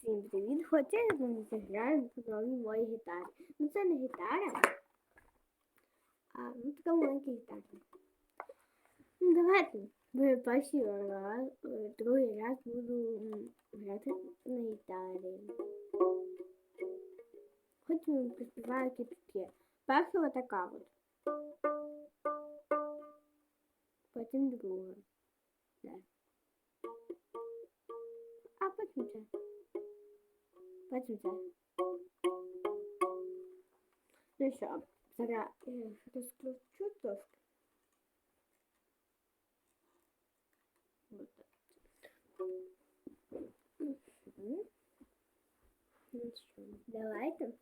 Всім привіт! Хоча я вам заграю на новій моїй гітарі. Ну це не гітара, а ну така маленька гітара. Ну давайте. Ви перший раз, е, другий раз буду м, грати на гітарі. Хоч ми приспіваю, які тут є. Перша така от. Потім друга. Потім це. Ну що, зараз я розключу трошки. Вот так. Мгм. Ну що, давайте.